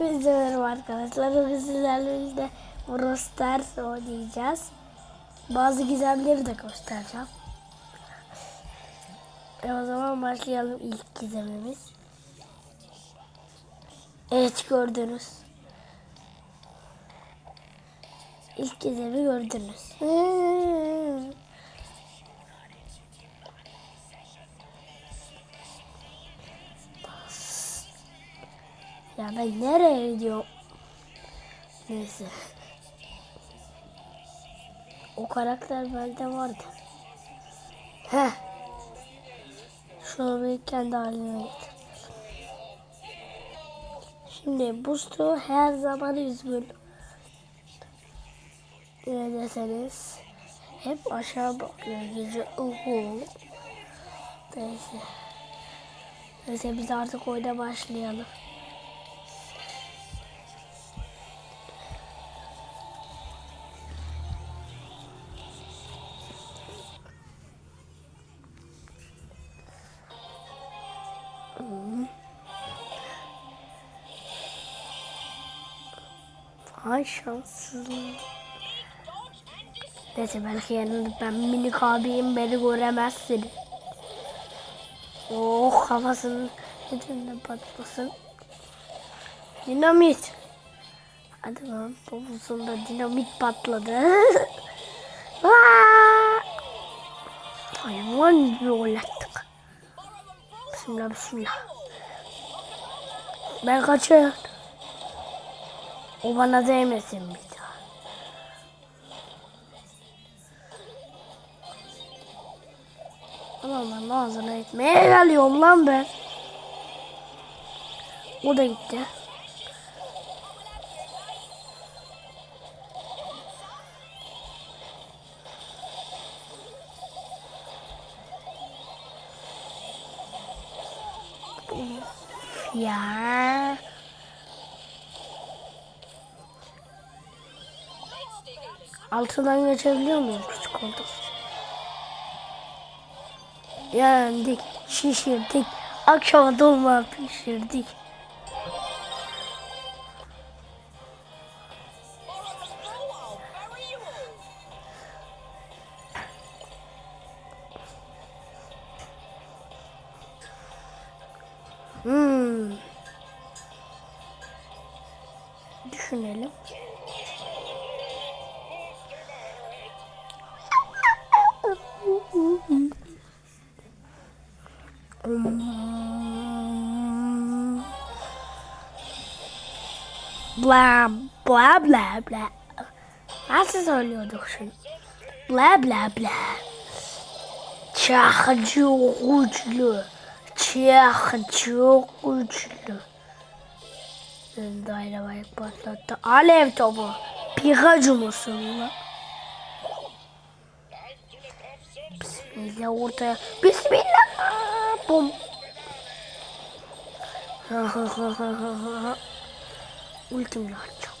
Biz merhaba arkadaşlar. Bugün sizlerle birlikte Brawl Stars oynayacağız. Bazı gizemleri de göstereceğim. E o zaman başlayalım ilk gizemimiz. Evet gördünüz. İlk gizemi gördünüz. Ya ben nereye gidiyorum? Neyse. O karakter bende vardı. Heh. Şunu bir kendi haline getir. Şimdi boost'u her zaman 100 bölüm. Ne deseniz hep aşağı bakıyor yüzü. Uhu. Neyse. Neyse biz artık oyuna başlayalım. Ay şanssızım. Neyse belki yarın ben minik abiyim beni göremezsin. Oh kafasının üzerinde patlasın. Dinamit. Hadi lan babasında dinamit patladı. Hayvan gibi oynattık. Bismillah bismillah. Ben kaçıyorum. O bana değmesin bir daha. Aman lan ağzına etmeye geliyorum lan ben. O da gitti. Ya. Altından geçebiliyor muyum küçük oldu? Yendik, şişirdik, akşama dolma pişirdik. Hmm. Düşünelim. Bla bla bla bla. Nasıl söylüyorduk şunu? Bla bla bla. Güçlü. Çok çok güçlü. Dynamite patlattı. Alev topu. Pikachu musun lan? Bismillah ortaya. Bismillah. Bum. Ultimle açacağım.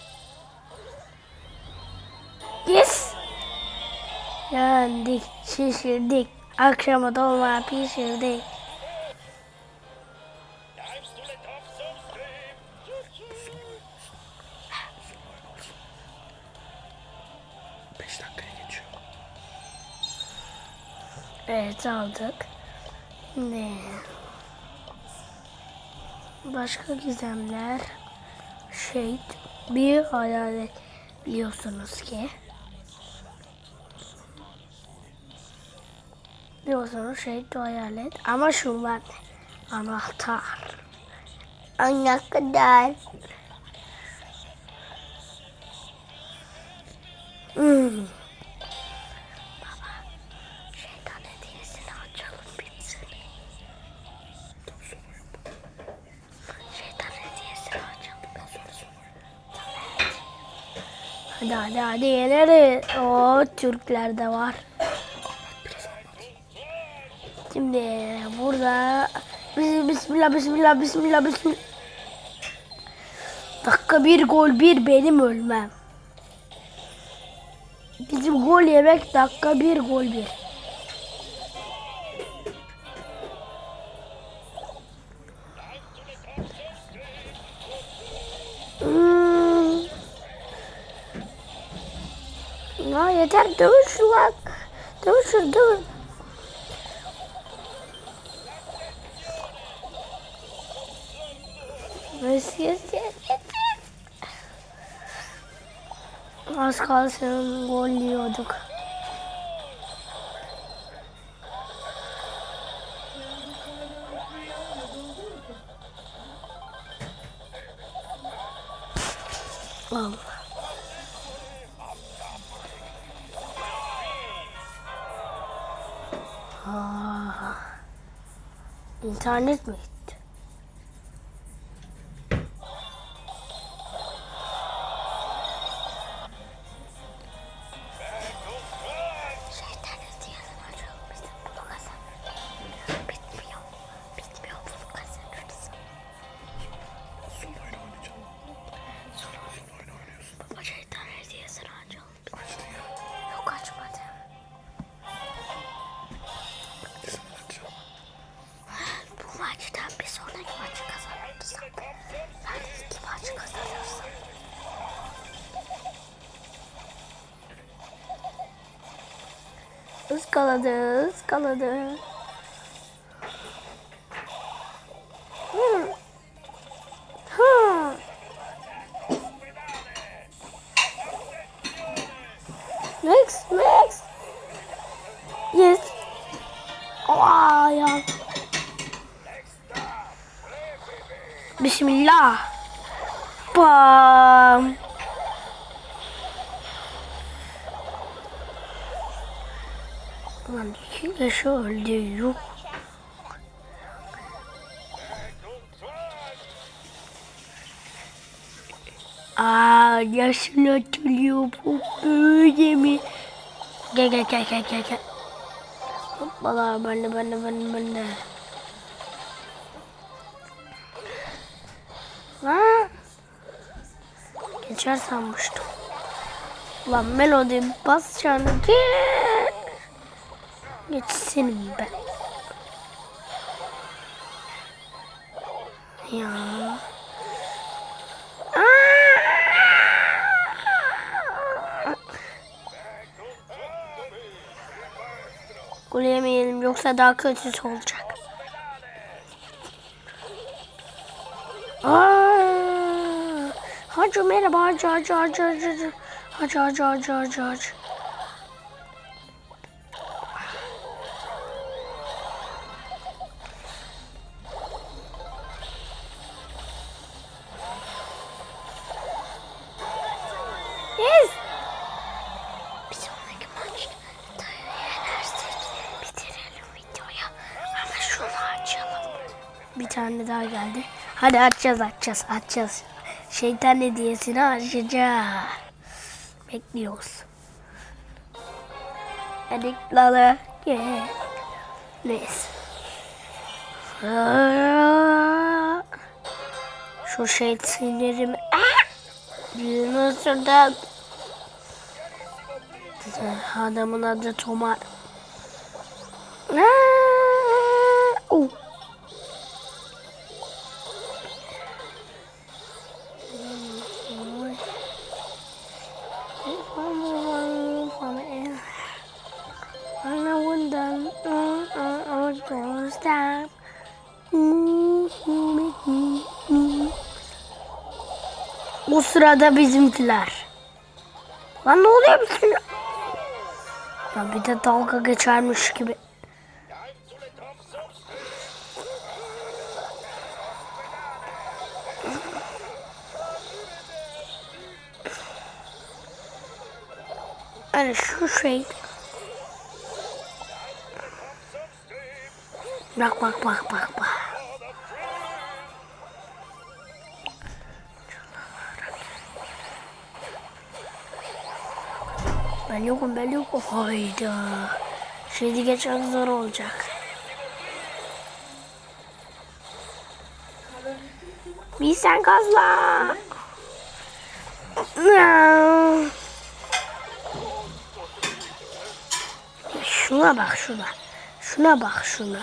Yes. Yendik, şişirdik. Akşama dolma pişirdik. Beş dakikaya geçiyor. Evet aldık. Ne? Başka gizemler şey bir hayalet biliyorsunuz ki. Biliyorsunuz şey hayalet ama şu var anahtar. Ana kadar. Hmm. Hadi hadi yeneriz. O Türklerde var. Şimdi burada Bis- Bismillah bismillah bismillah bismillah. Dakika bir gol bir benim ölmem. Bizim gol yemek dakika bir gol bir. Ya yeter dövüş lan. Dövüşür dövüş. Yes yes yes yes. Az kalsın gol yiyorduk. Allah. İnternet mi ıskaladı, ıskaladı. Max, hmm. hmm. Max. Yes. Aa ya. Bismillah. Bam. Lan kişi öldü yok. Aa nasıl atılıyor bu böyle mi? Gel gel gel gel gel gel. Hoppala ben de ben de ben de ben de. Ha? Geçer sanmıştım. Ulan melodi basacağını gel. Geçsin be. Ya. Gol yemeyelim yoksa daha kötüsü olacak. Aa! Hacı merhaba hacı hacı hacı hacı hacı hacı hacı hacı hacı tane daha geldi. Hadi açacağız açacağız açacağız. Şeytan hediyesini açacağız. Bekliyoruz. Lala gel. Neyse. Aa, Şu şey sinirimi. Ah! Nasıldan? Adamın adı Tomar. O sırada bizimkiler. Lan ne oluyor bizim? Ya bir de dalga geçermiş gibi. Hani şu şey. Bak bak bak bak bak. Ben yokum ben yokum. Hayda. Şimdi geçmek zor olacak. Bir sen kazla. Şuna bak şuna. Şuna bak şuna.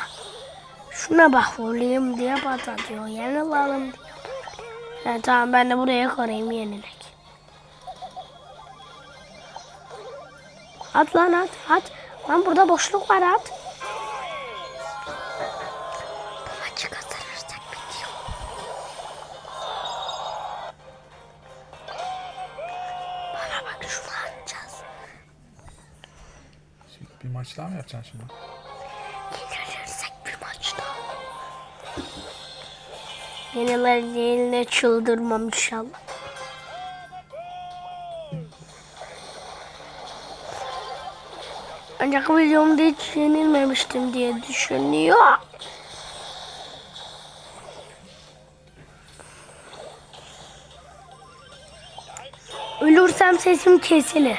Şuna bak olayım diye patlatıyor. Yenilelim diyor. Ha, tamam ben de buraya koyayım yenilik. At lan at at. Lan burada boşluk var at. Bu maçı kazanırsak bitiyor. Bana bak şunu atacağız. Şimdi bir maç daha mı yapacaksın şimdi? Yenilirsek bir maçta. Yenilerliğine çıldırmam inşallah. Ancak videomda hiç yenilmemiştim diye düşünüyor. Ölürsem sesim kesilir.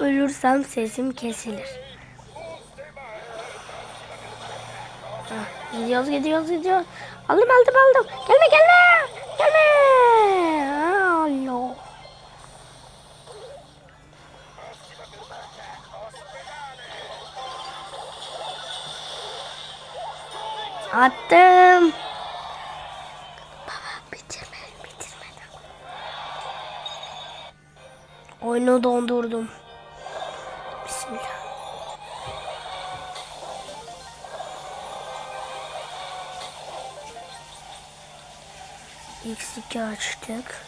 Ölürsem sesim kesilir. Hah, Gidiyoruz gidiyoruz gidiyoruz. Aldım aldım aldım. Gelme gelme. Gelme. Attım. Baba bitirme bitirmeden. Oyunu dondurdum. Bismillah. X2 açtık.